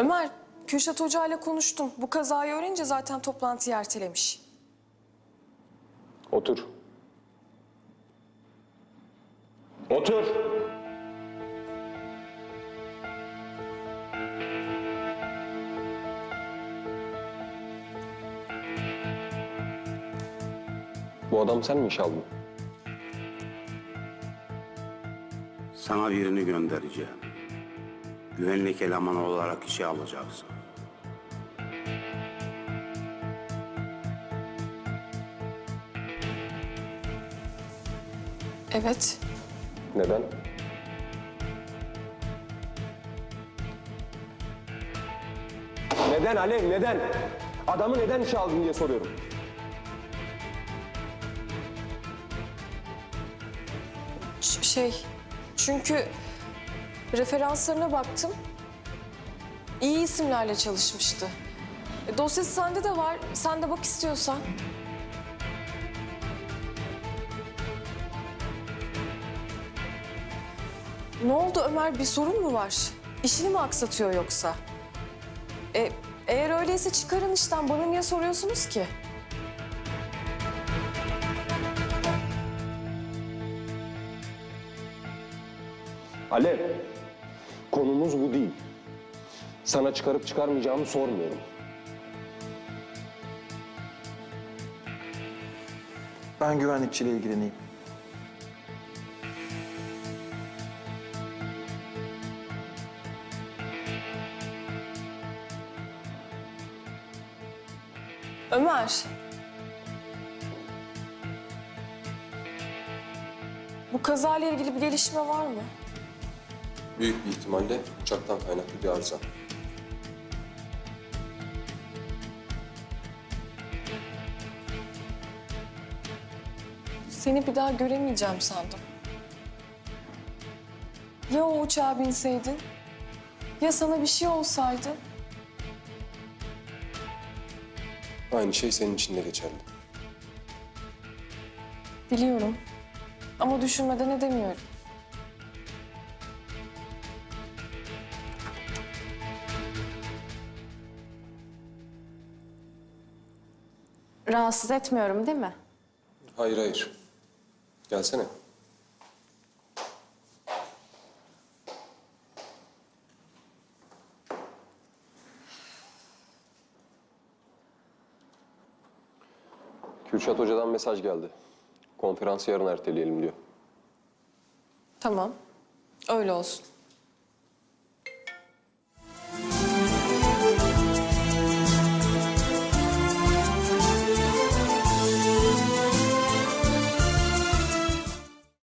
Ömer, Kürşat Hoca ile konuştum. Bu kazayı öğrenince zaten toplantıyı ertelemiş. Otur. Otur. Bu adam sen mi iş aldın? Sana birini göndereceğim. Güvenlik elemanı olarak işe alacaksın. Evet. Neden? Neden Alev, neden? Adamı neden işe aldın diye soruyorum. Ş- şey, çünkü referanslarına baktım. İyi isimlerle çalışmıştı. E, dosyası sende de var. Sen de bak istiyorsan. Ne oldu Ömer? Bir sorun mu var? İşini mi aksatıyor yoksa? E, eğer öyleyse çıkarın işten. Bana niye soruyorsunuz ki? Alev, konumuz bu değil. Sana çıkarıp çıkarmayacağımı sormuyorum. Ben güvenlikçiyle ilgileneyim. Ömer. Bu kazayla ilgili bir gelişme var mı? Büyük bir ihtimalle uçaktan kaynaklı bir arıza. Seni bir daha göremeyeceğim sandım. Ya o uçağa binseydin? Ya sana bir şey olsaydı? Aynı şey senin için de geçerli. Biliyorum. Ama düşünmeden edemiyorum. Rahatsız etmiyorum değil mi? Hayır hayır. Gelsene. Kürşat Hoca'dan mesaj geldi. Konferansı yarın erteleyelim diyor. Tamam. Öyle olsun.